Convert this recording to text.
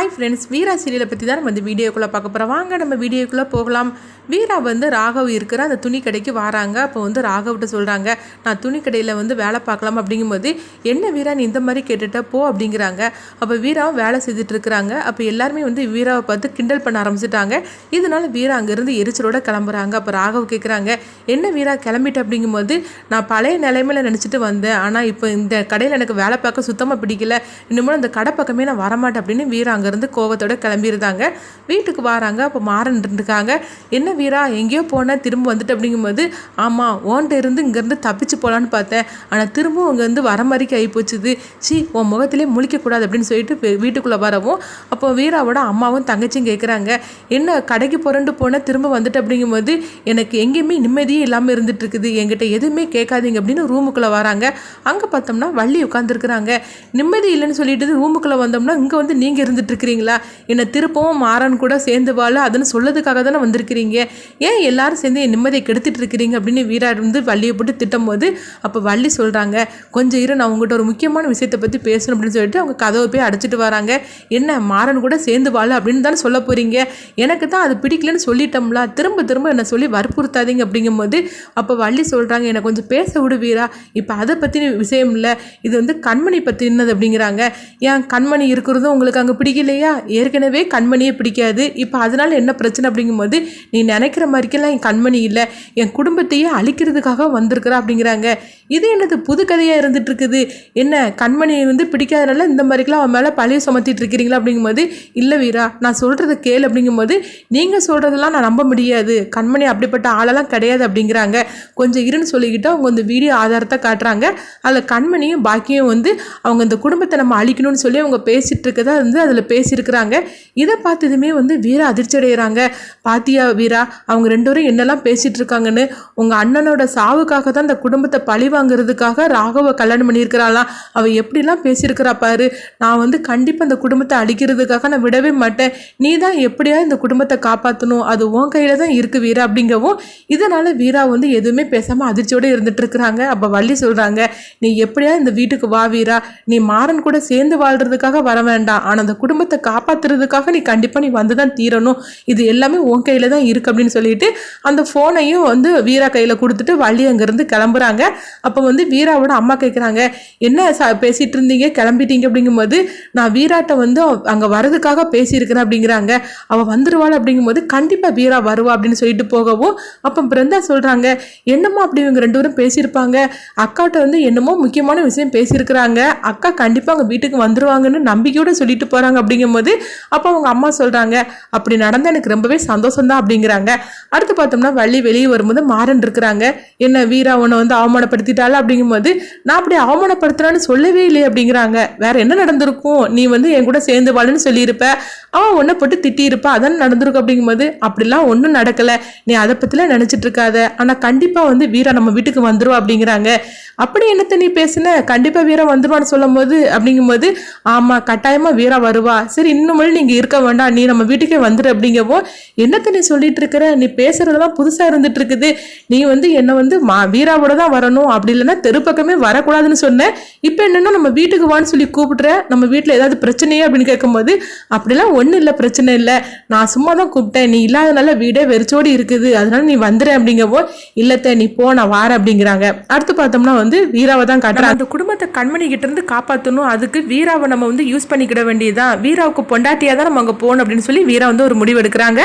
Hi friends வீரா சீரியலை பற்றி தான் நம்ம இந்த வீடியோக்குள்ளே பார்க்க போகிறோம் வாங்க நம்ம வீடியோக்குள்ளே போகலாம். வீரா வந்து ராகவ் இருக்கிற அந்த துணி கடைக்கு வராங்க. அப்போ வந்து ராகவ்கிட்ட சொல்கிறாங்க நான் துணி கடையில் வந்து வேலை பார்க்கலாம். அப்படிங்கும்போது என்ன வீரா நீ இந்த மாதிரி கேட்டுட்ட? போ. அப்படிங்கிறாங்க. அப்போ வீராவும் வேலை செஞ்சுட்டு இருக்கிறாங்க. அப்போ எல்லாருமே வந்து வீராவை பார்த்து கிண்டல் பண்ண ஆரம்பிச்சிட்டாங்க. இதனால வீரா அங்கேருந்து எரிச்சலோட கிளம்புறாங்க. அப்போ ராகவ் கேட்குறாங்க என்ன வீரா கிளம்பிட்டு? அப்படிங்கும்போது நான் பழைய நிலைமையில நினச்சிட்டு வந்தேன். ஆனால் இப்போ இந்த கடையில் எனக்கு வேலை பார்க்க சுத்தமாக பிடிக்கல. இன்னுமே அந்த கடை பக்கமே நான் வரமாட்டேன். அப்படின்னு வீரா அங்கேருந்து கோவத்தோட கிளம்பியிருந்தாங்க. வீட்டுக்கு வராங்க. அப்போ மாறன் இருக்காங்க என்ன வீரா எங்கேயோ போனேன் திரும்ப வந்துட்டு அப்படிங்கும்போது ஆமாம் ஓன்ட்ட இருந்து இங்கேருந்து தப்பிச்சு போகலான்னு பார்த்தேன். ஆனால் திரும்பவும் அங்கேருந்து வர மாதிரிக்கு ஆகிப்போச்சுது சி உன் முகத்திலே முழிக்கக்கூடாது அப்படின்னு சொல்லிட்டு வீட்டுக்குள்ளே வரவும் அப்போ வீராவோட அம்மாவும் தங்கச்சியும் கேட்குறாங்க என்ன கடைக்கு புரண்டு போனேன் திரும்ப வந்துட்டு அப்படிங்கும்போது எனக்கு எங்கேயுமே நிம்மதியே இல்லாமல் இருந்துட்டு இருக்குது என்கிட்ட எதுவுமே கேட்காதீங்க அப்படின்னு ரூமுக்குள்ளே வராங்க. அங்கே பார்த்தோம்னா வள்ளி உட்காந்துருக்குறாங்க நிம்மதி இல்லைன்னு சொல்லிட்டு ரூமுக்குள்ளே வந்தோம்னா இங்கே வந்து நீங்கள் இருந்துட்டு இருக்கிறீங்களா என்னை திருப்பவும் மாறன் கூட சேர்ந்து வாழ அதுன்னு சொல்லதுக்காக தானே வந்திருக்கிறீங்க. ஏன் எல்லாரும் சேர்ந்து என் நிம்மதியை கெடுத்துட்டு இருக்கிறீங்க? அப்படின்னு வீரா வந்து வள்ளியை போட்டு திட்டும் போது அப்போ வள்ளி சொல்கிறாங்க கொஞ்சம் இரு நான் உங்கள்கிட்ட ஒரு முக்கியமான விஷயத்தை பற்றி பேசணும் அப்படின்னு சொல்லிட்டு அவங்க கதவை போய் அடைச்சிட்டு வராங்க. என்ன மாறன் கூட சேர்ந்து வாழ அப்படின்னு தானே சொல்ல போகிறீங்க எனக்கு தான் அது பிடிக்கலன்னு சொல்லிட்டோம்ல திரும்ப திரும்ப என்னை சொல்லி வற்புறுத்தாதீங்க அப்படிங்கும்போது அப்போ வள்ளி சொல்கிறாங்க என்னை கொஞ்சம் பேச விடு வீரா இப்போ அதை பற்றின விஷயம் இல்லை இது வந்து கண்மணி பற்றினது அப்படிங்கிறாங்க. ஏன் கண்மணி இருக்கிறதும் உங்களுக்கு அங்கே பிடிக்கல இல்லையா? ஏற்கனவே கண்மணியே பிடிக்காது. இப்போ அதனால் என்ன பிரச்சனை அப்படிங்கும்போது நீ நினைக்கிற மாதிரிக்கெல்லாம் என் கண்மணி இல்லை. என் குடும்பத்தையே அழிக்கிறதுக்காக வந்திருக்கிறா அப்படிங்கிறாங்க. இது என்னது புது கதையாக இருந்துட்டு இருக்குது என்ன கண்மணி வந்து பிடிக்காதனால இந்த மாதிரிக்கெல்லாம் அவன் மேலே பழைய சுமத்திட்டு இருக்கிறீங்களா அப்படிங்கும்போது இல்லை வீரா நான் சொல்கிறத கேள் அப்படிங்கும்போது நீங்கள் சொல்கிறதெல்லாம் நான் நம்ப முடியாது. கண்மணி அப்படிப்பட்ட ஆளெல்லாம் கிடையாது அப்படிங்கிறாங்க. கொஞ்சம் இருன்னு சொல்லிக்கிட்டு அவங்க அந்த வீடியோ ஆதாரத்தை காட்டுறாங்க. அதில் கண்மணியும் பாக்கியும் வந்து அவங்க இந்த குடும்பத்தை நம்ம அழிக்கணும்னு சொல்லி அவங்க பேசிகிட்டு இருக்கதா வந்து அதில் பேசியிருக்கிறாங்க. இதை பார்த்ததுமே வந்து வீரா அதிர்ச்சி அடைகிறாங்க பாத்தியா வீரா அவங்க ரெண்டு பேரும் என்னெல்லாம் பேசிகிட்டு இருக்காங்கன்னு உங்கள் அண்ணனோட சாவுக்காக தான் இந்த குடும்பத்தை பழிவா வாங்குறதுக்காக ராகவை கல்யாணம் பண்ணியிருக்கிறாளாம். அவள் எப்படிலாம் பேசியிருக்கிறா பாரு. நான் வந்து கண்டிப்பாக இந்த குடும்பத்தை அழிக்கிறதுக்காக நான் விடவே மாட்டேன். நீ தான் எப்படியா இந்த குடும்பத்தை காப்பாற்றணும் அது உன் கையில் தான் இருக்கு வீரா அப்படிங்கவும் இதனால் வீரா வந்து எதுவுமே பேசாமல் அதிர்ச்சியோடு இருந்துட்டு இருக்கிறாங்க. அப்போ வள்ளி சொல்கிறாங்க நீ எப்படியா இந்த வீட்டுக்கு வா வீரா. நீ மாறன் கூட சேர்ந்து வாழ்கிறதுக்காக வர வேண்டாம். ஆனால் அந்த குடும்பத்தை காப்பாத்துறதுக்காக நீ கண்டிப்பாக நீ வந்து தான் தீரணும். இது எல்லாமே உன் கையில் தான் இருக்குது அப்படின்னு சொல்லிட்டு அந்த ஃபோனையும் வந்து வீரா கையில் கொடுத்துட்டு வள்ளி அங்கேருந்து கிளம்புறாங்க. அப்போ வந்து வீராவோட அம்மா கேட்குறாங்க என்ன சா பேசிட்டு இருந்தீங்க கிளம்பிட்டீங்க? அப்படிங்கும்போது நான் வீராட்ட வந்து அங்கே வரதுக்காக பேசியிருக்கிறேன் அப்படிங்கிறாங்க. அவள் வந்துடுவாள் அப்படிங்கும்போது கண்டிப்பாக வீரா வருவா அப்படின்னு சொல்லிட்டு போகவும் அப்போ பிருந்தா சொல்கிறாங்க என்னமோ அப்படி இவங்க ரெண்டு பேரும் பேசியிருப்பாங்க? அக்காட்ட வந்து என்னமோ முக்கியமான விஷயம் பேசியிருக்கிறாங்க. அக்கா கண்டிப்பாக அவங்க வீட்டுக்கு வந்துருவாங்கன்னு நம்பிக்கையோட சொல்லிட்டு போகிறாங்க அப்படிங்கும்போது அப்போ அவங்க அம்மா சொல்கிறாங்க அப்படி நடந்தால் எனக்கு ரொம்பவே சந்தோஷம் தான் அப்படிங்கிறாங்க. அடுத்து பார்த்தோம்னா வள்ளி வெளியே வரும்போது மாறன் இருக்கிறாங்க. என்ன வீரா உன்னை வந்து அவமானப்படுத்திட்டால அப்படிங்கும்போது நான் அப்படி அவமானப்படுத்துறான்னு சொல்லவே இல்லையே அப்படிங்கிறாங்க. வேற என்ன நடந்திருக்கும்? நீ வந்து என் கூட சேர்ந்து வாழன்னு சொல்லியிருப்ப. அவன் ஒன்றை போட்டு திட்டியிருப்பா. அதான் நடந்திருக்கும் அப்படிங்கும்போது அப்படிலாம் ஒன்றும் நடக்கலை. நீ அதை பற்றிலாம் நினச்சிட்டு இருக்காத ஆனால் கண்டிப்பாக வந்து வீரா நம்ம வீட்டுக்கு வந்துடும் அப்படிங்கிறாங்க. அப்படி என்னத்த நீ பேசின? கண்டிப்பாக வீரா வந்துருவான்னு சொல்லும் போது அப்படிங்கும்போது ஆமாம் கட்டாயமாக வீரா வருவா. சரி இன்னும் நீங்கள் இருக்க வேண்டாம். நீ நம்ம வீட்டுக்கே வந்துடு அப்படிங்கவோ என்னத்த நீ சொல்லிட்டு இருக்கிற நீ பேசுறதெல்லாம் புதுசாக இருந்துட்டு இருக்குது நீ வந்து என்னை வந்து மா வீராவோட தான் வரணும். அப்படி இல்லைன்னா தெரு பக்கமே வரக்கூடாதுன்னு சொன்னேன் இப்போ என்னென்னா நம்ம வீட்டுக்கு வான்னு சொல்லி கூப்பிடுற நம்ம வீட்டில் ஏதாவது பிரச்சனையே அப்படின்னு கேட்கும்போது அப்படிலாம் ஒன்றும் இல்லை பிரச்சனை இல்லை. நான் சும்மா தான் கூப்பிட்டேன். நீ இல்லாதனால வீடே வெறிச்சோடி இருக்குது. அதனால நீ வந்துடு அப்படிங்கவோ இல்லத்த நீ போ நான் வார அப்படிங்கிறாங்க. அடுத்து பார்த்தோம்னா வந்து வீராவை தான் காட்டுறாங்க. அந்த குடும்பத்தை கண்மணி கிட்ட இருந்து காப்பாற்றணும் அதுக்கு வீராவை நம்ம வந்து யூஸ் பண்ணிக்கிட வேண்டியதுதான். வீராவுக்கு பொண்டாட்டியாக தான் நம்ம அங்கே போகணும் அப்படின்னு சொல்லி வீரா வந்து ஒரு முடிவு எடுக்கிறாங்க.